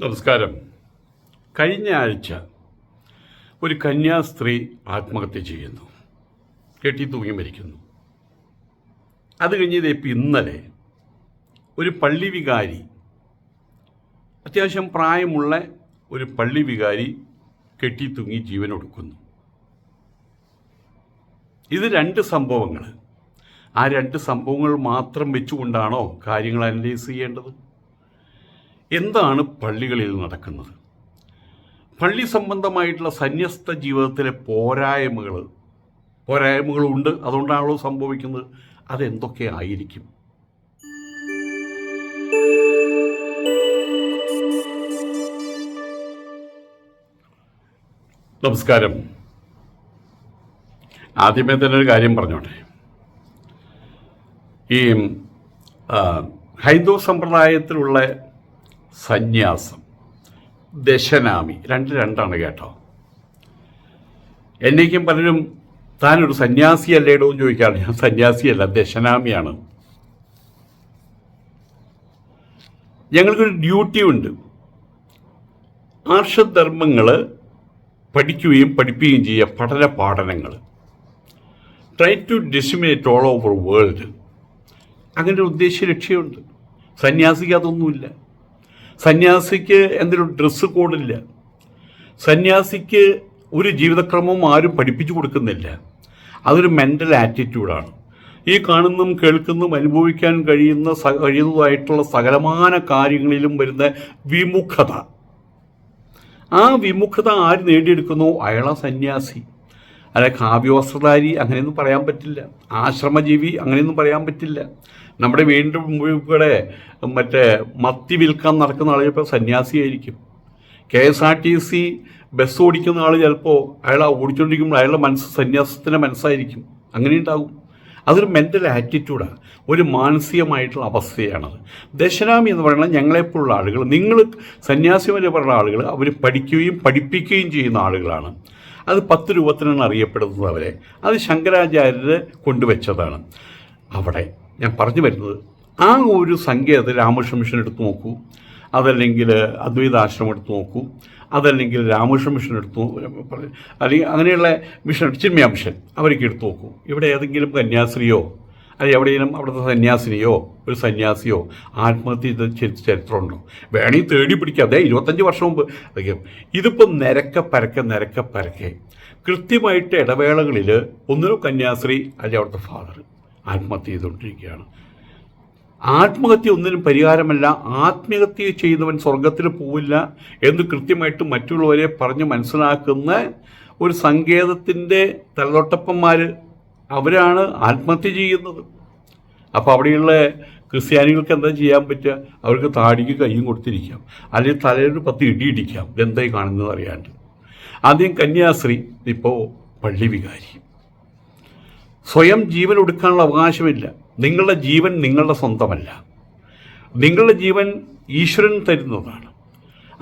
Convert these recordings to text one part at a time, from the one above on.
നമസ്കാരം. കഴിഞ്ഞ ആഴ്ച ഒരു കന്യാസ്ത്രീ ആത്മഹത്യ ചെയ്യുന്നു. കെട്ടി തൂങ്ങി മരിക്കുന്നു. അത് കഴിഞ്ഞത് ഇപ്പം ഇന്നലെ ഒരു പള്ളി വികാരി അത്യാവശ്യം പ്രായമുള്ള ഒരു പള്ളി വികാരി കെട്ടി തൂങ്ങി ജീവൻ ഒടുക്കുന്നു. ഇത് രണ്ട് സംഭവങ്ങൾ ആ രണ്ട് സംഭവങ്ങൾ മാത്രം വെച്ചുകൊണ്ടാണോ കാര്യങ്ങൾ അനലൈസ് ചെയ്യേണ്ടത്? എന്താണ് പള്ളികളിൽ നടക്കുന്നത്? പള്ളി സംബന്ധമായിട്ടുള്ള സന്യസ്ത ജീവിതത്തിലെ പോരായ്മകൾ പോരായ്മകളുണ്ട്. അതുകൊണ്ടാണല്ലോ സംഭവിക്കുന്നത്. അതെന്തൊക്കെ ആയിരിക്കും? നമസ്കാരം. ആദ്യമേ തന്നെ ഒരു കാര്യം പറഞ്ഞോട്ടെ. ഈ ഹൈന്ദവ സമ്പ്രദായത്തിലുള്ള സന്യാസം. ദശനാമി. രണ്ട് രണ്ടാണ് കേട്ടോ. എന്നേക്കും പലരും താനൊരു സന്യാസിയല്ലേടോ എന്ന് ചോദിക്കാറ് ഞാൻ സന്യാസിയല്ല ദശനാമിയാണ്. ഞങ്ങൾക്കൊരു ഡ്യൂട്ടി ഉണ്ട്. ആർഷധർമ്മങ്ങൾ പഠിക്കുകയും പഠിപ്പിക്കുകയും ചെയ്യുക പഠന പാഠനങ്ങൾ. Try to disseminate all over world അങ്ങനെ ഒരു ഉദ്ദേശ്യ ലക്ഷ്യമുണ്ട്. സന്യാസിക്ക് അതൊന്നുമില്ല. സന്യാസിക്ക് എന്തൊരു ഡ്രസ്സ് കോഡില്ല. സന്യാസിക്ക് ഒരു ജീവിതക്രമവും ആരും പഠിപ്പിച്ചു കൊടുക്കുന്നില്ല. അതൊരു മെന്റൽ ആറ്റിറ്റ്യൂഡാണ് ഈ കാണുന്നതും കേൾക്കുന്നതും അനുഭവിക്കാൻ കഴിയുന്ന കഴിയുന്നതായിട്ടുള്ള സകലമാന കാര്യങ്ങളിലും വരുന്ന വിമുഖത. ആ വിമുഖത ആര് നേടിയെടുക്കുന്നു? അയാളാ സന്യാസി. അല്ല കാവ്യവസ്ത്രധാരി അങ്ങനെയൊന്നും പറയാൻ പറ്റില്ല. ആശ്രമജീവി അങ്ങനെയൊന്നും പറയാൻ പറ്റില്ല. നമ്മുടെ വീണ്ടും ഇവിടെ മറ്റേ മത്തി വിൽക്കാൻ നടക്കുന്ന ആൾ ചിലപ്പോൾ സന്യാസിയായിരിക്കും. K S R T C bus ഓടിക്കുന്ന ആൾ ചിലപ്പോൾ അയാൾ ഓടിച്ചുകൊണ്ടിരിക്കുമ്പോൾ അയാളുടെ മനസ്സ് സന്യാസത്തിന്റെ മനസ്സായിരിക്കും. അങ്ങനെ ഉണ്ടാകും. അതൊരു മെന്റൽ ആറ്റിറ്റ്യൂഡാണ് ഒരു മാനസികമായിട്ടുള്ള അവസ്ഥയാണത്. ദശനാമി എന്ന് പറയുന്നത് ഞങ്ങളെപ്പോലുള്ള ആളുകൾ നിങ്ങൾ സന്യാസിമാരെ പറയുന്ന ആളുകൾ അവർ പഠിക്കുകയും പഠിപ്പിക്കുകയും ചെയ്യുന്ന ആളുകളാണ്. അത് പത്ത് രൂപത്തിനാണ് അറിയപ്പെടുന്നത് അവരെ. അത് ശങ്കരാചാര്യർ കൊണ്ടുവച്ചതാണ്. അവിടെ ഞാൻ പറഞ്ഞു വരുന്നത്. ആ ഒരു സങ്കേതത്തിൽ രാമകൃഷ്ണ മിഷൻ എടുത്തു നോക്കൂ. അതല്ലെങ്കിൽ അദ്വൈതാശ്രമം എടുത്തു നോക്കൂ. അതല്ലെങ്കിൽ രാമകൃഷ്ണ മിഷൻ എടുത്തു അല്ലെങ്കിൽ അങ്ങനെയുള്ള മിഷൻ ചിന്മയ മിഷൻ അവരൊക്കെ എടുത്തു നോക്കൂ. ഇവിടെ ഏതെങ്കിലും കന്യാസ്ത്രീയോ അല്ലെങ്കിൽ എവിടെയെങ്കിലും അവിടുത്തെ സന്യാസിനിയോ ഒരു സന്യാസിയോ ആത്മഹത്യ ചെയ്ത ചരി- ചരിത്രമുണ്ടോ? വേണമെങ്കിൽ തേടി പിടിക്കാം. അതെ ഇരുപത്തഞ്ച് വർഷം മുമ്പ്. അതൊക്കെ ഇതിപ്പോൾ നിരക്ക പരക്കെ നിരക്ക പരക്കെ കൃത്യമായിട്ട് ഇടവേളകളിൽ ഒന്നിനോ കന്യാസ്ത്രീ അല്ലെങ്കിൽ അവിടുത്തെ ഫാദർ ആത്മഹത്യ ചെയ്തുകൊണ്ടിരിക്കുകയാണ്. ആത്മഹത്യ ഒന്നിനും പരിഹാരമല്ല. ആത്മഹത്യ ചെയ്യുന്നവൻ സ്വർഗത്തിൽ പോവില്ല എന്ന് കൃത്യമായിട്ട് മറ്റുള്ളവരെ പറഞ്ഞ് മനസ്സിലാക്കുന്ന ഒരു സങ്കേതത്തിന്റെ തലതൊട്ടപ്പന്മാർ അവരാണ് ആത്മഹത്യ ചെയ്യുന്നത്. അപ്പോൾ അവിടെയുള്ള ക്രിസ്ത്യാനികൾക്ക് എന്താ ചെയ്യാൻ പറ്റുക? അവർക്ക് താടിക്ക് കയ്യും കൊടുത്തിരിക്കാം. അല്ലെങ്കിൽ തലയിൽ പത്ത് ഇടി ഇടിക്കാം. ഇതെന്തായി കാണുന്നത് അറിയാണ്ട്. ആദ്യം കന്യാസ്ത്രീ ഇപ്പോൾ പള്ളി വികാരി. സ്വയം ജീവൻ എടുക്കാനുള്ള അവകാശമില്ല. നിങ്ങളുടെ ജീവൻ നിങ്ങളുടെ സ്വന്തമല്ല. നിങ്ങളുടെ ജീവൻ ഈശ്വരൻ തരുന്നതാണ്.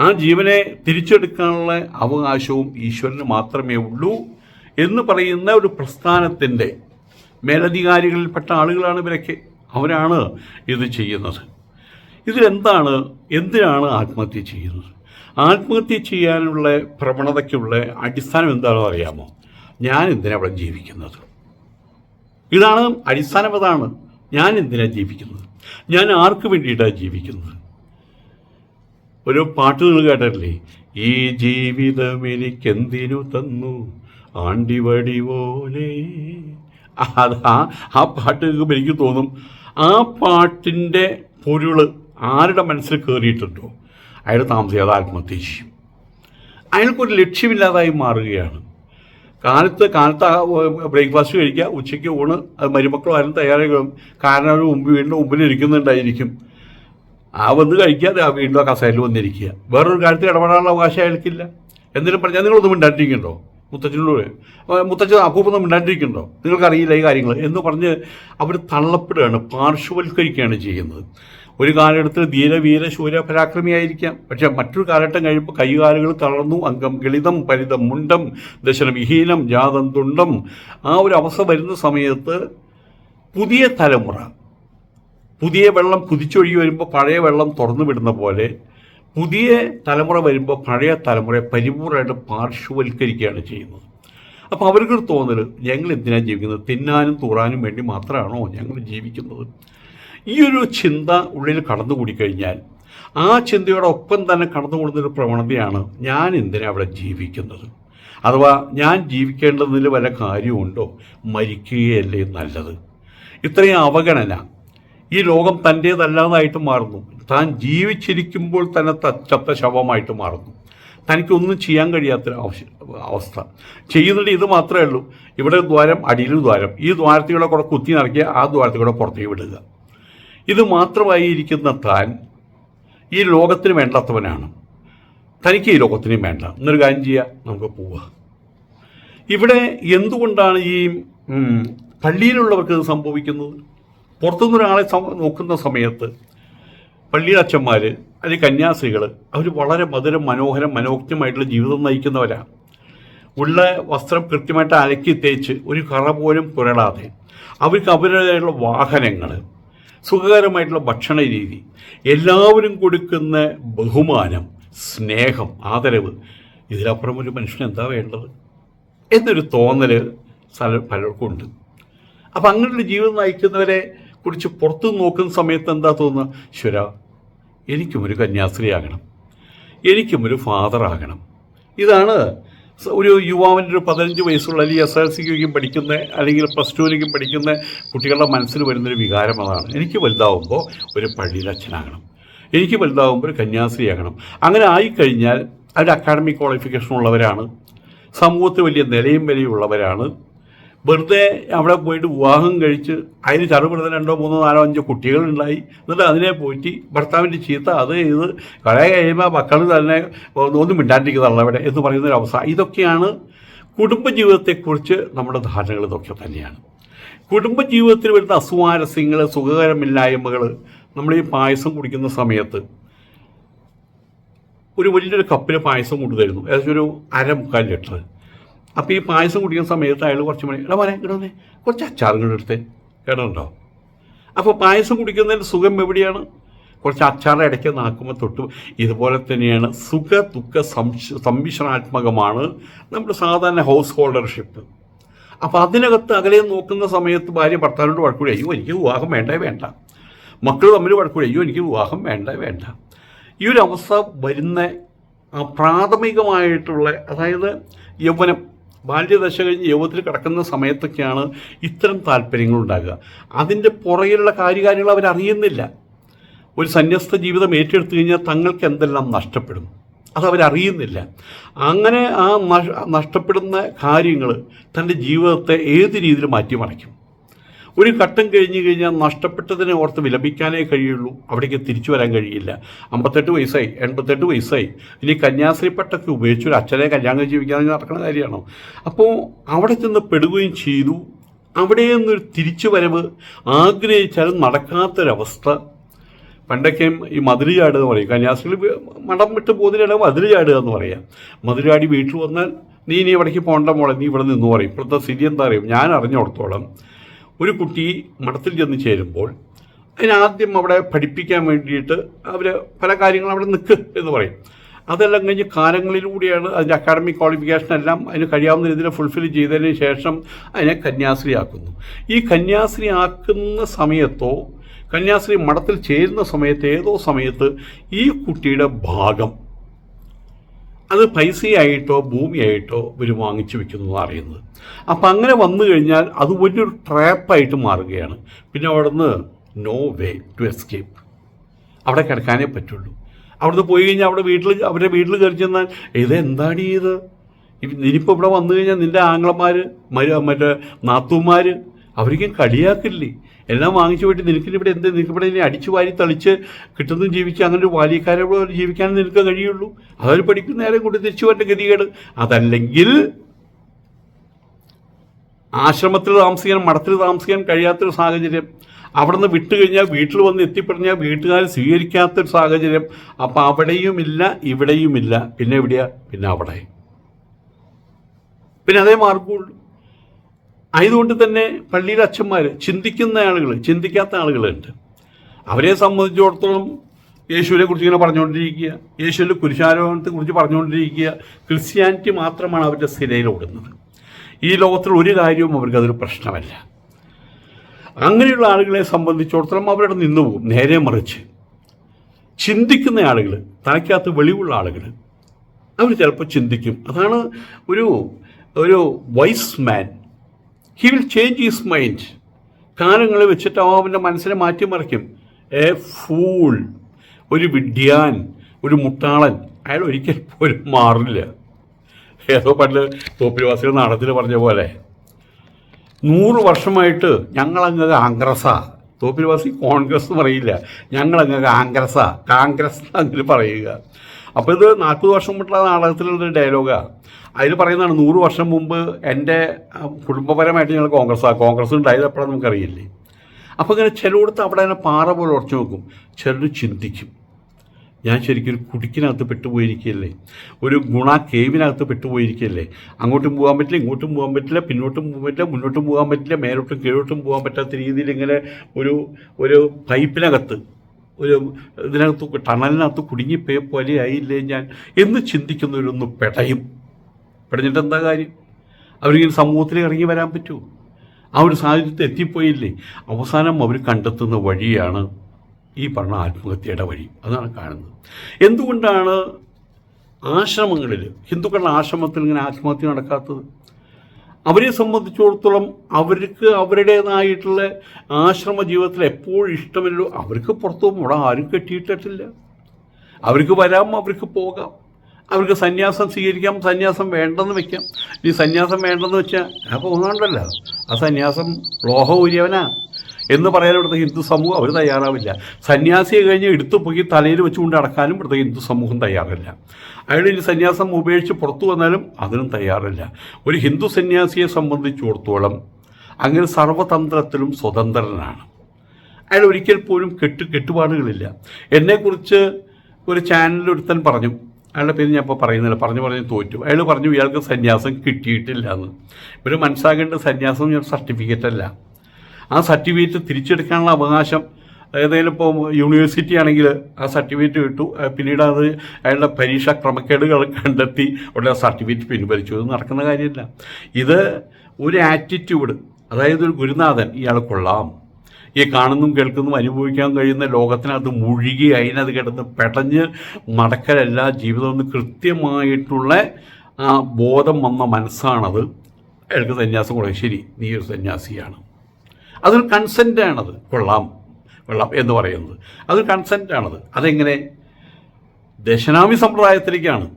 ആ ജീവനെ തിരിച്ചെടുക്കാനുള്ള അവകാശവും ഈശ്വരന് മാത്രമേ ഉള്ളൂ എന്ന് പറയുന്ന ഒരു പ്രസ്ഥാനത്തിന്റെ മേലധികാരികളിൽപ്പെട്ട ആളുകളാണ് ഇവരൊക്കെ. അവരാണ് ഇത് ചെയ്യുന്നത്. ഇതിലെന്താണ് എന്തിനാണ് ആത്മഹത്യ ചെയ്യുന്നത്? ആത്മഹത്യ ചെയ്യാനുള്ള പ്രവണതയ്ക്കുള്ള അടിസ്ഥാനം എന്താണെന്ന് അറിയാമോ ഞാൻ എന്തിനാണ് അവിടെ ജീവിക്കുന്നത്? ഇതാണ് അടിസ്ഥാനപതാണ് ഞാൻ എന്തിനാണ് ജീവിക്കുന്നത്? ഞാൻ ആർക്ക് വേണ്ടിയിട്ടാണ് ജീവിക്കുന്നത്? ഒരു പാട്ട് നിങ്ങൾ കേട്ടിട്ടില്ലേ? ഈ ജീവിതം എനിക്കെന്തിനു തന്നു? ആണ്ടിവടി പോലെ. അത് ആ ആ പാട്ട് കേൾക്കുമ്പോൾ എനിക്ക് തോന്നും ആ പാട്ടിന്റെ പൊരുൾ ആരുടെ മനസ്സിൽ കയറിയിട്ടുണ്ടോ അയാൾ താമസിയാതെ ആത്മഹത്യ ചെയ്യും. അയാൾക്കൊരു ലക്ഷ്യമില്ലാതായി മാറുകയാണ്. കാലത്ത് കാലത്ത് ബ്രേക്ക്ഫാസ്റ്റ് കഴിക്കുക ഉച്ചയ്ക്ക് ഊണ് അത് മരുമക്കളും ആരും തയ്യാറാകും കാരണം അവർ മുമ്പ് വീണ്ടും മുമ്പിൽ ഇരിക്കുന്നുണ്ടായിരിക്കും ആ വന്ന് കഴിക്കാതെ ആ വീണ്ടും ആ കസേരയിൽ വന്നിരിക്കുക. വേറൊരു കാര്യത്തിൽ ഇടപെടാനുള്ള അവകാശം അയാൾക്കില്ല. എന്തെങ്കിലും പറഞ്ഞാൽ നിങ്ങളൊന്നും മിണ്ടാണ്ടിരിക്കുന്നുണ്ടോ മുത്തച്ഛനോട് മുത്തച്ഛൻ അപ്പൂപ്പൊന്നും മിണ്ടാണ്ടിരിക്കുന്നുണ്ടോ നിങ്ങൾക്കറിയില്ല ഈ കാര്യങ്ങൾ എന്ന് പറഞ്ഞ് അവർ തള്ളപ്പെടുകയാണ് പാർശ്വവൽക്കരിക്കുകയാണ് ചെയ്യുന്നത്. ഒരു കാലഘട്ടത്തിൽ ധീരവീര ശൂര പരാക്രമിയായിരിക്കാം. പക്ഷെ മറ്റൊരു കാലഘട്ടം കഴിയുമ്പോൾ കൈകാലുകൾ തളർന്നു അംഗം ഗളിതം പരിതം മുണ്ടം ദശനം വിഹീനം ജാതം തുണ്ടം. ആ ഒരു അവസ്ഥ വരുന്ന സമയത്ത് പുതിയ തലമുറ പുതിയ വെള്ളം കുതിച്ചൊഴുകി വരുമ്പോൾ പഴയ വെള്ളം തുറന്നു വിടുന്ന പോലെ പുതിയ തലമുറ വരുമ്പോൾ പഴയ തലമുറയെ പരിപൂർണമായിട്ട് പാർശ്വവൽക്കരിക്കുകയാണ് ചെയ്യുന്നത്. അപ്പോൾ അവർക്കൊരു തോന്നൽ ഞങ്ങൾ എന്തിനാണ് ജീവിക്കുന്നത്? തിന്നാനും തൂറാനും വേണ്ടി മാത്രമാണോ ഞങ്ങൾ ജീവിക്കുന്നത്? ഈ ഒരു ചിന്ത ഉള്ളിൽ കടന്നുകൂടി കഴിഞ്ഞാൽ ആ ചിന്തയോടൊപ്പം തന്നെ കടന്നുകൂടുന്നൊരു പ്രവണതയാണ് ഞാൻ എന്തിനാ അവിടെ ജീവിക്കുന്നത്? അഥവാ ഞാൻ ജീവിക്കേണ്ടതിൽ വല്ല കാര്യമുണ്ടോ? മരിക്കുകയല്ലേ നല്ലത്. ഇത്രയും അവഗണന ഈ ലോകം തന്റേതല്ലാതായിട്ട് മാറുന്നു. താൻ ജീവിച്ചിരിക്കുമ്പോൾ തന്നെ തച്ചത്ത ചത്ത ശവമായിട്ട് മാറുന്നു. തനിക്കൊന്നും ചെയ്യാൻ കഴിയാത്തൊരു അവസ്ഥ. ചെയ്യുന്നുണ്ട് ഇത് മാത്രമേ ഉള്ളൂ. ഇവിടെ ദ്വാരം അടിയിൽ ദ്വാരം. ഈ ദ്വാരത്തിലൂടെ കുത്തി നിറയ്ക്കുക ആ ദ്വാരത്തിലൂടെ പുറത്തേക്ക് വിടുക. ഇത് മാത്രമായിരിക്കുന്ന താൻ ഈ ലോകത്തിന് വേണ്ടാത്തവനാണ്. തനിക്ക് ഈ ലോകത്തിനും വേണ്ട. എന്നൊരു കാര്യം ചെയ്യുക നമുക്ക് പോവുക ഇവിടെ എന്തുകൊണ്ടാണ് ഈ പള്ളിയിലുള്ളവർക്ക് ഇത് സംഭവിക്കുന്നത്? പുറത്തുനിന്ന് ഒരാളെ നോക്കുന്ന സമയത്ത് പള്ളിയിലെ അച്ഛന്മാർ അല്ലെങ്കിൽ കന്യാസ്ത്രീകൾ അവർ വളരെ മധുരം മനോഹരം മനോജ്ഞമായിട്ടുള്ള ജീവിതം നയിക്കുന്നവരാണ് ഉള്ള വസ്ത്രം കൃത്യമായിട്ട് അലക്കി തേച്ച് ഒരു കറ പോലും പുരളാതെ അവർക്ക് അവരുടേതായുള്ള വാഹനങ്ങൾ സുഖകരമായിട്ടുള്ള ഭക്ഷണ രീതി. എല്ലാവരും കൊടുക്കുന്ന ബഹുമാനം സ്നേഹം ആദരവ് ഇതിലപ്പുറം ഒരു മനുഷ്യന് എന്താ വേണ്ടത്? എന്നൊരു തോന്നൽ പലർക്കും ഉണ്ട്. അപ്പം അങ്ങനെയുള്ള ജീവിതം നയിക്കുന്നവരെ കുറിച്ച് പുറത്തു നോക്കുന്ന സമയത്ത് എന്താ തോന്നുക? ശുര എനിക്കും ഒരു കന്യാസ്ത്രീ ആകണം. എനിക്കും ഒരു ഫാദർ ആകണം. ഇതാണ് ഒരു യുവാവിന്റെ ഒരു പതിനഞ്ച് വയസ്സുള്ള അല്ലെങ്കിൽ എസ് എൽ സിക്കും പഠിക്കുന്ന അല്ലെങ്കിൽ പ്ലസ് ടുവിലേക്കും പഠിക്കുന്ന കുട്ടികളുടെ മനസ്സിൽ വരുന്നൊരു വികാരം അതാണ്. എനിക്ക് വലുതാവുമ്പോൾ ഒരു പള്ളിയിൽ അച്ഛനാകണം എനിക്ക് വലുതാവുമ്പോൾ ഒരു കന്യാസ്ത്രീയാകണം. അങ്ങനെ ആയിക്കഴിഞ്ഞാൽ അവർ അക്കാഡമിക് ക്വാളിഫിക്കേഷൻ ഉള്ളവരാണ്. സമൂഹത്തിൽ വലിയ നിലയും വിലയുള്ളവരാണ്. വെറുതെ അവിടെ പോയിട്ട് വിവാഹം കഴിച്ച് അതിന് ചെറുപെടുത്ത രണ്ടോ മൂന്നോ നാലോ അഞ്ചോ കുട്ടികളുണ്ടായി. എന്നിട്ട് അതിനെ പോറ്റി ഭർത്താവിന്റെ ചീത്ത അത് ഇത് കുറേ കഴിയുമ്പോൾ മക്കൾ തന്നെ ഒന്നും മിണ്ടാണ്ടിരിക്കുന്നതാണ് അവിടെ എന്ന് പറയുന്ന ഒരു അവസ്ഥ. ഇതൊക്കെയാണ് കുടുംബജീവിതത്തെക്കുറിച്ച് നമ്മുടെ ധാരണകൾ ഇതൊക്കെ തന്നെയാണ്. കുടുംബജീവിതത്തിൽ വരുന്ന അസ്വാരസ്യങ്ങൾ സുഖകരമില്ലായ്മകൾ നമ്മൾ ഈ പായസം കുടിക്കുന്ന സമയത്ത് ഒരു വലിയൊരു കപ്പിൽ പായസം കൊണ്ടുതരുന്നു. ഏകദേശം ഒരു അര മുക്കാൽ ലിറ്റർ അപ്പോൾ ഈ പായസം കുടിക്കുന്ന സമയത്ത് അയാൾ കുറച്ച് മണി എടാ മോനെ ഇടന്നേ കുറച്ച് അച്ചാറുകൾ എടുത്തേ. കേട്ടോ അപ്പോൾ പായസം കുടിക്കുന്നതിന്റെ സുഖം എവിടെയാണ്? കുറച്ച് അച്ചാർ ഇടയ്ക്ക് നാക്കുമ്പോൾ തൊട്ട് ഇതുപോലെ തന്നെയാണ് സുഖ ദുഃഖ സംശ സമ്മിശ്രണാത്മകമാണ് നമ്മുടെ സാധാരണ ഹൗസ് ഹോൾഡർഷിപ്പ് അപ്പോൾ അതിനകത്ത് അകലെ നോക്കുന്ന സമയത്ത് ഭാര്യ ഭർത്താവിനോട് വഴക്കൂടി അയ്യോ എനിക്ക് വിവാഹം വേണ്ടേ വേണ്ട. മക്കൾ തമ്മിൽ വഴക്കൂടി അയ്യോ എനിക്ക് വിവാഹം വേണ്ടേ വേണ്ട. ഈ ഒരു അവസ്ഥ വരുന്ന പ്രാഥമികമായിട്ടുള്ള അതായത് യൗവനം ബാല്യദശ കഴിഞ്ഞ് യൗവത്തിൽ കിടക്കുന്ന സമയത്തൊക്കെയാണ് ഇത്തരം താല്പര്യങ്ങൾ ഉണ്ടാകുക അതിന്റെ പുറകിലുള്ള കാര്യകാര്യങ്ങൾ അവരറിയുന്നില്ല. ഒരു സന്യസ്ത ജീവിതം ഏറ്റെടുത്തു കഴിഞ്ഞാൽ തങ്ങൾക്ക് എന്തെല്ലാം നഷ്ടപ്പെടും? അതവരറിയുന്നില്ല അങ്ങനെ ആ നഷ്ടപ്പെടുന്ന കാര്യങ്ങൾ തന്റെ ജീവിതത്തെ ഏത് രീതിയിൽ മാറ്റിമറിക്കും? ഒരു ഘട്ടം കഴിഞ്ഞു കഴിഞ്ഞാൽ നഷ്ടപ്പെട്ടതിനെ ഓർത്ത് വിലപിക്കാനേ കഴിയുള്ളൂ. അവിടേക്ക് തിരിച്ചു വരാൻ കഴിയില്ല. അമ്പത്തെട്ട് വയസ്സായി എൺപത്തെട്ട് വയസ്സായി. ഇനി കന്യാസ്ത്രീ പട്ടൊക്കെ ഉപയോഗിച്ച് ഒരു അച്ഛനെ കല്യാണം ജീവിക്കാൻ നടക്കുന്ന കാര്യമാണോ? അപ്പോൾ അവിടെ ചെന്ന് പെടുകയും ചെയ്തു. അവിടെ നിന്നൊരു തിരിച്ചു വരവ് ആഗ്രഹിച്ചാലും നടക്കാത്തൊരവസ്ഥ. പണ്ടൊക്കെ ഈ മതിൽ ചാടുക എന്ന് പറയും. കന്യാസ്ത്രീ മടം വിട്ട് പോകുന്നതിനിടെ മതിൽ ചാടുക എന്ന് പറയാം. മതിൽ ചാടി വീട്ടിൽ വന്നാൽ നീ ഇനി ഇവിടേക്ക് പോകേണ്ട മോളെ? നീ ഇവിടെ നിന്ന് പറയും. ഇപ്പോഴത്തെ സ്ഥിതി എന്താ അറിയും? ഞാൻ അറിഞ്ഞിടത്തോളം ഒരു കുട്ടി മഠത്തിൽ ചെന്ന് ചേരുമ്പോൾ അതിനാദ്യം അവിടെ പഠിപ്പിക്കാൻ വേണ്ടിയിട്ട് അവർ പല കാര്യങ്ങളും അവിടെ നിൽക്ക് എന്ന് പറയും. അതെല്ലാം കഴിഞ്ഞ് കാലങ്ങളിലൂടെയാണ് അതിന്റെ അക്കാഡമിക് ക്വാളിഫിക്കേഷൻ എല്ലാം അതിന് കഴിയാവുന്ന രീതിയിൽ ഫുൾഫിൽ ചെയ്തതിന് ശേഷം അതിനെ കന്യാസ്ത്രീ ആക്കുന്നു ഈ കന്യാസ്ത്രീ ആക്കുന്ന സമയത്തോ കന്യാസ്ത്രീ മഠത്തിൽ ചേരുന്ന സമയത്ത് ഏതോ സമയത്ത് ഈ കുട്ടിയുടെ ഭാഗം അത് പൈസയായിട്ടോ ഭൂമിയായിട്ടോ ഇവർ വാങ്ങിച്ചു വെക്കുന്നു അറിയുന്നത്. അപ്പം അങ്ങനെ വന്നു കഴിഞ്ഞാൽ അത് വലിയൊരു ട്രാപ്പായിട്ട് മാറുകയാണ്. പിന്നെ അവിടുന്ന് നോ വേ ടു എസ്കേപ്പ് അവിടെ കിടക്കാനേ പറ്റുള്ളൂ. അവിടുന്ന് പോയി കഴിഞ്ഞാൽ അവിടെ വീട്ടിൽ അവരുടെ വീട്ടിൽ കയറി ചെന്നാൽ ഇത്? എന്താണ് ഇത് ഇനിയിപ്പോൾ ഇവിടെ വന്നു കഴിഞ്ഞാൽ നിന്റെ ആങ്ങളമാർ മറ്റേ നാത്തൂമാർ അവർക്കും കളിയാക്കില്ലേ? എല്ലാം വാങ്ങിച്ചു പോയിട്ട് നിനക്കിനിവിടെ എന്ത് നിനക്ക് ഇവിടെ ഇനി അടിച്ചു വാരി തളിച്ച് കിട്ടുന്നതും ജീവിക്കുക അങ്ങനെ ഒരു ബാല്യക്കാരെ ഇവിടെ ജീവിക്കാൻ നിനക്ക് കഴിയുള്ളൂ. അതവർ പഠിക്കുന്ന നേരം കൊണ്ട് തിരിച്ചു വരേണ്ട ഗതികേട്. അതല്ലെങ്കിൽ ആശ്രമത്തിൽ താമസിക്കാൻ മഠത്തിൽ താമസിക്കാൻ കഴിയാത്തൊരു സാഹചര്യം. അവിടെ നിന്ന് വിട്ടു കഴിഞ്ഞാൽ വീട്ടിൽ വന്ന് എത്തിപ്പെടഞ്ഞാൽ വീട്ടുകാർ സ്വീകരിക്കാത്തൊരു സാഹചര്യം. അപ്പം അവിടെയുമില്ല ഇവിടെയുമില്ല. പിന്നെ എവിടെയാ? പിന്നെ അവിടെ. പിന്നെ അതേ മാർഗമുള്ളൂ ആയതുകൊണ്ട് തന്നെ പള്ളിയിലെ അച്ഛന്മാർ ചിന്തിക്കുന്ന ആളുകൾ ചിന്തിക്കാത്ത ആളുകളുണ്ട്. അവരെ സംബന്ധിച്ചിടത്തോളം യേശുവിനെ കുറിച്ച് ഇങ്ങനെ പറഞ്ഞുകൊണ്ടിരിക്കുക യേശുവിന്റെ കുരിശാരോഹണത്തെ കുറിച്ച് പറഞ്ഞുകൊണ്ടിരിക്കുക ക്രിസ്ത്യാനിറ്റി മാത്രമാണ് അവരുടെ സ്ഥിരയിൽ ഓടുന്നത്. ഈ ലോകത്തിൽ ഒരു കാര്യവും അവർക്ക് അതൊരു പ്രശ്നമല്ല. അങ്ങനെയുള്ള ആളുകളെ സംബന്ധിച്ചിടത്തോളം അവരുടെ നിന്നു പോകും നേരെ മറിച്ച്. ചിന്തിക്കുന്ന ആളുകൾ തലയ്ക്കകത്ത് വെളിവുള്ള ആളുകൾ അവർ ചിലപ്പോൾ ചിന്തിക്കും. അതാണ് ഒരു ഒരു wise man he will change his mind കാലങ്ങൾ വെച്ചിട്ട് അവൻ അവന്റെ മനസ്സിനെ മാറ്റിമറിക്കും. എ ഫൂൾ ഒരു വിഡ്യാൻ ഒരു മുട്ടാളൻ. അയാൾ ഒരിക്കൽ പോലും മാറില്ല. ഏതോ പണ്ട് തോപ്പിൽവാസികൾ നാടത്തിൽ പറഞ്ഞ പോലെ. നൂറ് വർഷമായിട്ട് ഞങ്ങളങ്ങ് കോൺഗ്രസ്സാ തോപ്പിൽവാസി കോൺഗ്രസ് എന്ന് പറയില്ല. ഞങ്ങളങ്ങ് കോൺഗ്രസ്സാ കോൺഗ്രസ് അങ്ങനെ പറയുക. അപ്പോൾ ഇത് നാൽപ്പത് വർഷം മുട്ടുള്ള നാടകത്തിലുള്ള ഡയലോഗാണ് അതിൽ പറയുന്നതാണ് നൂറ് വർഷം മുമ്പ് എന്റെ കുടുംബപരമായിട്ട് ഞങ്ങൾ കോൺഗ്രസ്സാണ് കോൺഗ്രസ് ഉണ്ടായത് എപ്പോഴാണ് നമുക്കറിയില്ലേ? അപ്പോൾ ഇങ്ങനെ ചിലയിടത്ത് അവിടെ തന്നെ പാറ പോലെ ഉറച്ചു നോക്കും. ചിലർ ചിന്തിക്കും. ഞാൻ ശരിക്കും ഒരു കുടുക്കിനകത്ത് പെട്ടുപോയിരിക്കുകയല്ലേ? ഒരു ഗുണ കേവിനകത്ത് പെട്ടുപോയിരിക്കുകയല്ലേ? അങ്ങോട്ടും പോകാൻ പറ്റില്ല ഇങ്ങോട്ടും പോകാൻ പറ്റില്ല പിന്നോട്ടും പോകാൻ പറ്റില്ല മുന്നോട്ടും പോകാൻ പറ്റില്ല മേലോട്ടും കീഴോട്ടും പോകാൻ പറ്റാത്ത രീതിയിൽ ഇങ്ങനെ ഒരു ഒരു പൈപ്പിനകത്ത് ഒരു ഇതിനകത്ത് ടണലിനകത്ത് കുടുങ്ങിപ്പോയ പോലെ ആയില്ലേ ഞാൻ എന്ന് ചിന്തിക്കുന്നവരൊന്ന് പെടയും. പെടഞ്ഞിട്ട് എന്താ കാര്യം? അവരിങ്ങനെ സമൂഹത്തിൽ ഇറങ്ങി വരാൻ പറ്റുമോ? ആ ഒരു സാഹചര്യത്തിൽ എത്തിപ്പോയില്ലേ? അവസാനം അവർ കണ്ടെത്തുന്ന വഴിയാണ് ഈ പറഞ്ഞ ആത്മഹത്യയുടെ വഴി. അതാണ് കാണുന്നത്. എന്തുകൊണ്ടാണ് ആശ്രമങ്ങളിൽ ഹിന്ദുക്കളുടെ ആശ്രമത്തിൽ ഇങ്ങനെ ആത്മഹത്യ നടക്കാത്തത്? അവരെ സംബന്ധിച്ചിടത്തോളം അവർക്ക് അവരുടേതായിട്ടുള്ള ആശ്രമ ജീവിതത്തിൽ എപ്പോഴും ഇഷ്ടമല്ലോ അവർക്ക് പുറത്തു അവിടെ ആരും കെട്ടിയിട്ടിട്ടില്ല. അവർക്ക് വരാം അവർക്ക് പോകാം. അവർക്ക് സന്യാസം സ്വീകരിക്കാം സന്യാസം വേണ്ടെന്ന് വെക്കാം. ഈ സന്യാസം വേണ്ടെന്ന് വെച്ചാൽ ഞാൻ പോകുന്നുണ്ടല്ലോ ആ സന്യാസം ലോഹ ഊരിയവനാ എന്ന് പറയാൻ ഇവിടുത്തെ ഹിന്ദു സമൂഹം അവർ തയ്യാറാവില്ല. സന്യാസിയെ കഴിഞ്ഞ് എടുത്തു പോയി തലയിൽ വെച്ചുകൊണ്ട് അടക്കാനും ഇവിടുത്തെ ഹിന്ദു സമൂഹം തയ്യാറില്ല. അയാൾ ഇനി സന്യാസം ഉപേക്ഷിച്ച് പുറത്തു വന്നാലും അതിനും തയ്യാറില്ല. ഒരു ഹിന്ദു സന്യാസിയെ സംബന്ധിച്ചിടത്തോളം അങ്ങനെ സർവതന്ത്രത്തിലും സ്വതന്ത്രനാണ്. അയാൾ ഒരിക്കൽ പോലും കെട്ട് കെട്ടുപാടുകളില്ല. എന്നെക്കുറിച്ച് ഒരു ചാനലിൽ ഒരുത്തൻ പറഞ്ഞു അയാളുടെ പേര് ഞാൻ ഇപ്പോൾ പറയുന്നില്ല. പറഞ്ഞു പറഞ്ഞ് തോറ്റു. അയാൾ പറഞ്ഞു ഇയാൾക്ക് സന്യാസം കിട്ടിയിട്ടില്ല എന്ന് ഇവർ മനസ്സാകേണ്ട സന്യാസം ഞാൻ സർട്ടിഫിക്കറ്റ് അല്ല. ആ സർട്ടിഫിക്കറ്റ് തിരിച്ചെടുക്കാനുള്ള അവകാശം ഏതെങ്കിലും ഇപ്പോൾ യൂണിവേഴ്സിറ്റി ആണെങ്കിൽ ആ സർട്ടിഫിക്കറ്റ് കിട്ടു പിന്നീട് അത് അയാളുടെ പരീക്ഷാ ക്രമക്കേടുകൾ കണ്ടെത്തി ഉടനെ സർട്ടിഫിക്കറ്റ് പിൻവലിച്ചു. ഇത് നടക്കുന്ന കാര്യമില്ല. ഇത് ഒരു ആറ്റിറ്റ്യൂഡ് അതായത് ഒരു ഗുരുനാഥൻ ഇയാൾ കൊള്ളാം. ഈ കാണുന്നതും കേൾക്കുന്നതും അനുഭവിക്കാൻ കഴിയുന്ന ലോകത്തിനകത്ത് മുഴുകി അതിനത് കിടന്ന് പെടഞ്ഞ് മടക്കലല്ല ജീവിതം എന്ന് കൃത്യമായിട്ടുള്ള ആ ബോധം വന്ന മനസ്സാണത്. അയാൾക്ക് സന്യാസം കൊടുക്കുക ശരി നീ ഒരു സന്യാസിയാണ്. അതൊരു കൺസെന്റാണത് കൊള്ളാം. കൊള്ളാം എന്ന് പറയുന്നത്. അതൊരു കൺസെന്റാണത് അതെങ്ങനെ? ദശനാമി സമ്പ്രദായത്തിലേക്കാണ്.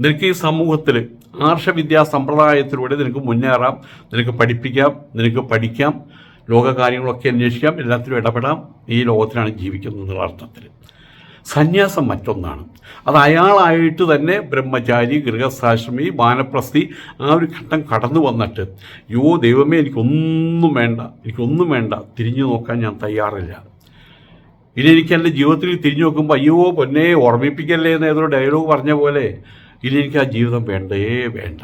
നിനക്ക് ഈ സമൂഹത്തിൽ ആർഷവിദ്യാ സമ്പ്രദായത്തിലൂടെ നിനക്ക് മുന്നേറാം. നിനക്ക് പഠിപ്പിക്കാം. നിനക്ക് പഠിക്കാം. ലോകകാര്യങ്ങളൊക്കെ അന്വേഷിക്കാം എല്ലാത്തിലും ഇടപെടാം. ഈ ലോകത്തിലാണ് ജീവിക്കുന്നത് എന്നുള്ള അർത്ഥത്തിൽ. സന്യാസം മറ്റൊന്നാണ്. അത് അയാളായിട്ട് തന്നെ ബ്രഹ്മചാരി ഗൃഹസ്ഥാശ്രമി വാനപ്രസ്ഥി ആ ഒരു ഘട്ടം കടന്നു വന്നിട്ട് യോ ദൈവമേ എനിക്കൊന്നും വേണ്ട എനിക്കൊന്നും വേണ്ട തിരിഞ്ഞു നോക്കാൻ ഞാൻ തയ്യാറില്ല. ഇനി എനിക്ക് എന്റെ ജീവിതത്തിൽ തിരിഞ്ഞു നോക്കുമ്പോൾ അയ്യോ പൊന്നെ ഓർമ്മിപ്പിക്കല്ലേ എന്ന് ഏതൊരു ഡയലോഗ് പറഞ്ഞ പോലെ ഇനി എനിക്ക് ആ ജീവിതം വേണ്ടേ വേണ്ട.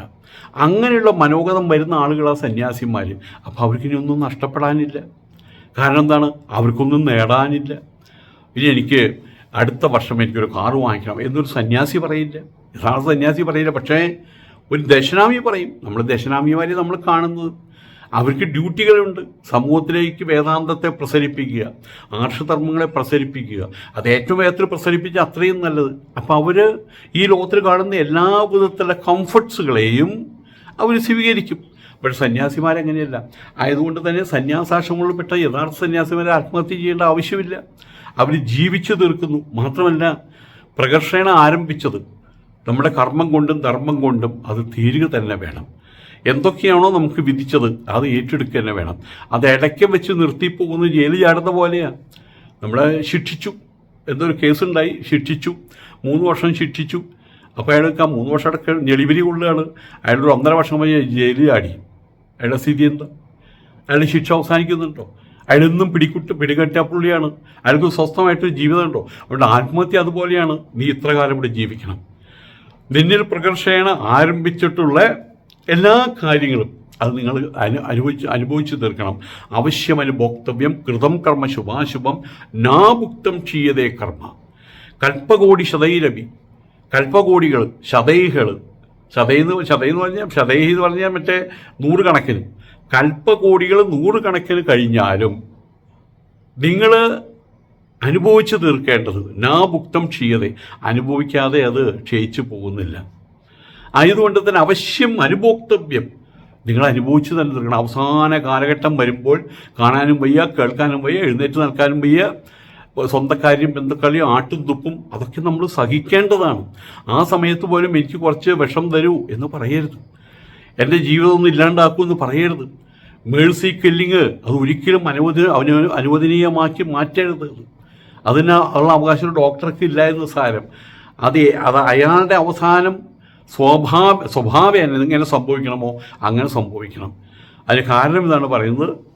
അങ്ങനെയുള്ള മനോഗതം വരുന്ന ആളുകളാ സന്യാസിമാർ. അപ്പോൾ അവർക്കിനി ഒന്നും നഷ്ടപ്പെടാനില്ല. കാരണം എന്താണ്? അവർക്കൊന്നും നേടാനില്ല. ഇനി എനിക്ക് അടുത്ത വർഷം എനിക്കൊരു കാറ് വാങ്ങിക്കണം എന്നൊരു സന്യാസി പറയില്ല. യഥാർത്ഥ സന്യാസി പറയില്ല. പക്ഷേ ഒരു ദശനാമി പറയും. നമ്മൾ ദശനാമിമാരെ നമ്മൾ കാണുന്നത്. അവർക്ക് ഡ്യൂട്ടികളുണ്ട്. സമൂഹത്തിലേക്ക് വേദാന്തത്തെ പ്രസരിപ്പിക്കുക ആർഷധർമ്മങ്ങളെ പ്രസരിപ്പിക്കുക. അത് ഏറ്റവും വേഗത്തിൽ പ്രസരിപ്പിച്ച അത്രയും നല്ലത്. അപ്പോൾ അവർ ഈ ലോകത്തിൽ കാണുന്ന എല്ലാ വിധത്തിലുള്ള കംഫർട്ട്സുകളെയും അവർ സ്വീകരിക്കും. പക്ഷെ സന്യാസിമാരങ്ങനെയല്ല ആയതുകൊണ്ട് തന്നെ സന്യാസാശ്രമങ്ങളിൽപ്പെട്ട യഥാർത്ഥ സന്യാസിമാരെ ആത്മഹത്യ ചെയ്യേണ്ട ആവശ്യമില്ല. അവർ ജീവിച്ചു തീർക്കുന്നു. മാത്രമല്ല പ്രകർഷണ ആരംഭിച്ചത്. നമ്മുടെ കർമ്മം കൊണ്ടും ധർമ്മം കൊണ്ടും അത് തീരുക തന്നെ വേണം. എന്തൊക്കെയാണോ നമുക്ക് വിധിച്ചത് അത് ഏറ്റെടുക്കുക തന്നെ വേണം. അത് ഇടയ്ക്ക് വെച്ച് നിർത്തിപ്പോകുന്ന ജയിലിൽ ചാടുന്ന പോലെയാണ് നമ്മളെ ശിക്ഷിച്ചു. എന്തൊരു കേസുണ്ടായി. ശിക്ഷിച്ചു. മൂന്ന് വർഷം ശിക്ഷിച്ചു. അപ്പോൾ അയാൾക്ക് ആ മൂന്ന് വർഷം അടക്കം ഞെളിവിരി കൊള്ളുകയാണ്. അയാളൊരു ഒന്നര വർഷം കഴിഞ്ഞ് ജയിലിൽ ചാടി. അയാളുടെ സ്ഥിതി എന്താ? അയാളുടെ ശിക്ഷ അവസാനിക്കുന്നുണ്ടോ? അയാളെന്നും പിടിക്കുട്ട് പിടികട്ടിയ പുള്ളിയാണ്. അയാൾക്ക് സ്വസ്ഥമായിട്ടൊരു ജീവിതമുണ്ടോ അതുകൊണ്ട് ആത്മഹത്യ അതുപോലെയാണ്. നീ ഇത്ര കാലം ഇവിടെ ജീവിക്കണം. നിന്നിൽ പ്രകർഷേണ ആരംഭിച്ചിട്ടുള്ള എല്ലാ കാര്യങ്ങളും അത് നിങ്ങൾ അനു അനുഭവിച്ച് അനുഭവിച്ചു തീർക്കണം. അവശ്യമനുഭോക്തവ്യം കൃതം കർമ്മ ശുഭാശുഭം നാമുക്തം ചെയ്യതേ കർമ്മ. കൽപ്പകോടി ശതൈരവി കൽപ്പകോടികൾ ശതൈകൾ ശതയെന്ന് ശതയെന്ന് പറഞ്ഞാൽ ശതൈ എന്ന് പറഞ്ഞാൽ മറ്റേ നൂറുകണക്കിന്. കൽപ്പകോടികൾ നൂറുകണക്കിന് കഴിഞ്ഞാലും നിങ്ങൾ അനുഭവിച്ചു തീർക്കേണ്ടത് നാമുക്തം ക്ഷീയതേ അനുഭവിക്കാതെ അത് ക്ഷയിച്ചു പോകുന്നില്ല. ആയതുകൊണ്ട് തന്നെ അവശ്യം അനുഭോക്തവ്യം. നിങ്ങൾ അനുഭവിച്ചു തന്നെ തീർക്കണം. അവസാന കാലഘട്ടം വരുമ്പോൾ കാണാനും വയ്യ കേൾക്കാനും വയ്യ എഴുന്നേറ്റ് നിൽക്കാനും വയ്യ സ്വന്തക്കാര്യം ബന്ധുക്കളിയും ആട്ടും തുപ്പും അതൊക്കെ നമ്മൾ സഹിക്കേണ്ടതാണ്. ആ സമയത്ത് പോലും എനിക്ക് കുറച്ച് വിഷം തരൂ എന്ന് പറയരുത്. എന്റെ ജീവിതം ഒന്നും ഇല്ലാണ്ടാക്കൂ എന്ന് പറയരുത്. മേഴ്സി കില്ലിങ് അത് ഒരിക്കലും അനുവദ അനുവദനീയമാക്കി മാറ്റരുത്. അതിന് ഉള്ള അവകാശം ഡോക്ടർക്ക് ഇല്ല എന്ന് സാരം. അത് അത് അയാളുടെ അവസാനം സ്വഭാവ സ്വഭാവം എങ്ങനെ സംഭവിക്കണമോ? അങ്ങനെ സംഭവിക്കണം. അതിന് കാരണം എന്താണ് പറയുന്നത്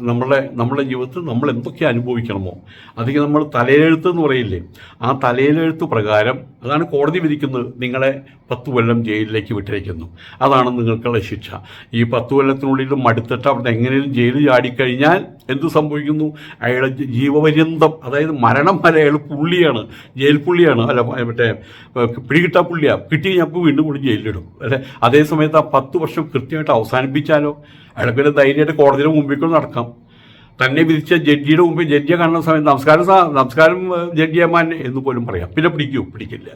നമ്മളെ നമ്മുടെ ജീവിതത്തിൽ നമ്മൾ എന്തൊക്കെ അനുഭവിക്കണമോ. അധികം നമ്മൾ തലയെഴുത്ത് എന്ന് പറയില്ലേ ആ തലയിലെഴുത്ത് പ്രകാരം അതാണ് കോടതി വിധിക്കുന്നത്. നിങ്ങളെ പത്ത് കൊല്ലം ജയിലിലേക്ക് വിട്ടേക്കുന്നു അതാണ് നിങ്ങൾക്കുള്ള ശിക്ഷ. ഈ പത്ത് കൊല്ലത്തിനുള്ളിൽ മടുത്തിട്ട് അവിടെ എങ്ങനെയും ജയിലിൽ ചാടിക്കഴിഞ്ഞാൽ എന്ത് സംഭവിക്കുന്നു? അയാളെ ജീവപര്യന്തം അതായത് മരണം വരെ അയാൾ പുള്ളിയാണ് ജയിൽ പുള്ളിയാണ്. അല്ല മറ്റേ പിടികിട്ടാ പുള്ളിയാണ് കിട്ടി കഴിഞ്ഞപ്പോൾ വീണ്ടും കൂടി ജയിലിലിടും. അല്ലെ? അതേ സമയത്ത് ആ പത്ത് വർഷം കൃത്യമായിട്ട് അവസാനിപ്പിച്ചാലോ? അയാൾക്ക് പിന്നെ ധൈര്യമായിട്ട് കോടതിയുടെ മുമ്പിൽ നടക്കാം. തന്നെ വിധിച്ച ജഡ്ജിയുടെ മുമ്പിൽ ജഡ്ജിയെ കാണുന്ന സമയത്ത് നമസ്കാരം നമസ്കാരം ഏഹ്, ജഡ്ജിയമ്മാൻ എന്ന് പോലും പറയാം. പിന്നെ പിടിക്കൂ പിടിക്കില്ല.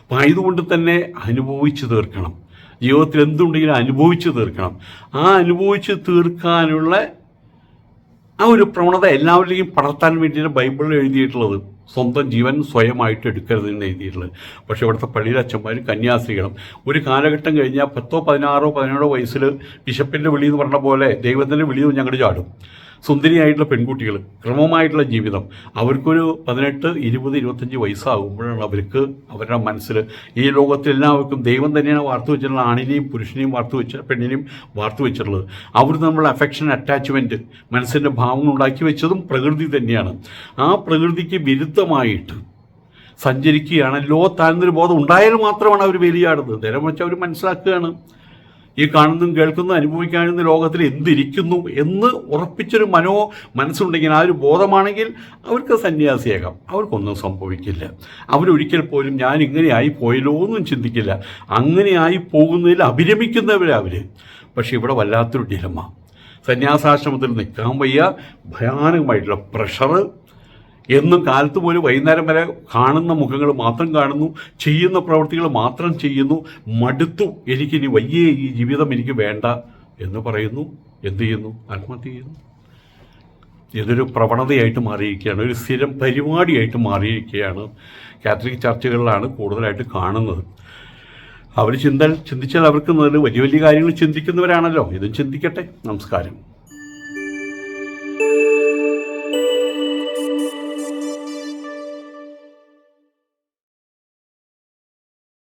അപ്പം ആയതുകൊണ്ട് തന്നെ അനുഭവിച്ചു തീർക്കണം. ജീവിതത്തിൽ എന്തുണ്ടെങ്കിലും അനുഭവിച്ചു തീർക്കണം. ആ അനുഭവിച്ച് തീർക്കാനുള്ള ആ ഒരു പ്രവണത എല്ലാവരിലേക്കും പടർത്താൻ വേണ്ടിയിട്ട് ബൈബിളിൽ എഴുതിയിട്ടുള്ളത്. സ്വന്തം ജീവൻ സ്വയമായിട്ട് എടുക്കരുത് എന്ന് എഴുതിയിട്ടുള്ളത്. പക്ഷേ ഇവിടുത്തെ പള്ളിയിലെ അച്ഛന്മാർ കന്യാസ്ത്രീകളും ഒരു കാലഘട്ടം കഴിഞ്ഞാൽ പത്തോ പതിനാറോ പതിനേഴോ വയസ്സിൽ ബിഷപ്പിന്റെ വിളി എന്ന് പറഞ്ഞ പോലെ ദൈവത്തിന്റെ വിളിയും ഞങ്ങൾ ചാടും. സുന്ദരിയായിട്ടുള്ള പെൺകുട്ടികൾ ക്രമമായിട്ടുള്ള ജീവിതം. അവർക്കൊരു പതിനെട്ട് ഇരുപത് ഇരുപത്തഞ്ച് വയസ്സാകുമ്പോഴാണ് അവർക്ക് അവരുടെ മനസ്സിൽ ഈ ലോകത്തിൽ എല്ലാവർക്കും ദൈവം തന്നെയാണ് വാർത്തു വെച്ചിട്ടുള്ള ആണിനെയും പുരുഷനെയും വാർത്തു വെച്ച പെണ്ണിനെയും വാർത്തു വെച്ചിട്ടുള്ളത്. അവർ നമ്മൾ അഫെക്ഷൻ അറ്റാച്ച്മെന്റ് മനസ്സിന്റെ ഭാവങ്ങൾ ഉണ്ടാക്കി വെച്ചതും പ്രകൃതി തന്നെയാണ്. ആ പ്രകൃതിക്ക് വിരുദ്ധമായിട്ട് സഞ്ചരിക്കുകയാണല്ലോ താഴ്ന്നൊരു ബോധം ഉണ്ടായാൽ മാത്രമാണ് അവർ വേലിയാടുന്നത് നേരെ മറിച്ച് അവർ മനസ്സിലാക്കുകയാണ്. ഈ കാണുന്നതും കേൾക്കുന്നതും അനുഭവിക്കാനും ലോകത്തിൽ എന്തിരിക്കുന്നു എന്ന് ഉറപ്പിച്ചൊരു മനോ മനസ്സുണ്ടെങ്കിൽ ആ ഒരു ബോധമാണെങ്കിൽ അവർക്ക് സന്യാസിയാകാം. അവർക്കൊന്നും സംഭവിക്കില്ല. അവരൊരിക്കൽ പോലും ഞാൻ ഇങ്ങനെ ആയി പോയല്ലോ എന്നും ചിന്തിക്കില്ല. അങ്ങനെ ആയി പോകുന്നതിൽ അഭിരമിക്കുന്നവരവർ പക്ഷേ ഇവിടെ വല്ലാത്തൊരു ഡിലമ. സന്യാസാശ്രമത്തിൽ നിൽക്കാൻ വയ്യ. ഭയാനകമായിട്ടുള്ള പ്രഷറ് എന്നും കാലത്ത് പോലും വൈകുന്നേരം വരെ കാണുന്ന മുഖങ്ങൾ മാത്രം കാണുന്നു ചെയ്യുന്ന പ്രവൃത്തികൾ മാത്രം ചെയ്യുന്നു. മടുത്തു എനിക്കിനി വയ്യേ ഈ ജീവിതം എനിക്ക് വേണ്ട എന്ന് പറയുന്നു. എന്ത് ചെയ്യുന്നു? ആത്മഹത്യ ചെയ്യുന്നു. ഇതൊരു പ്രവണതയായിട്ട് മാറിയിരിക്കുകയാണ്. ഒരു സ്ഥിരം പരിപാടിയായിട്ട് മാറിയിരിക്കുകയാണ്. കാത്തലിക് ചർച്ചകളിലാണ് കൂടുതലായിട്ട് കാണുന്നത്. അവർ ചിന്ത ചിന്തിച്ചാൽ അവർക്ക് വലിയ വലിയ കാര്യങ്ങൾ ചിന്തിക്കുന്നവരാണല്ലോ. ഇതും ചിന്തിക്കട്ടെ. നമസ്കാരം.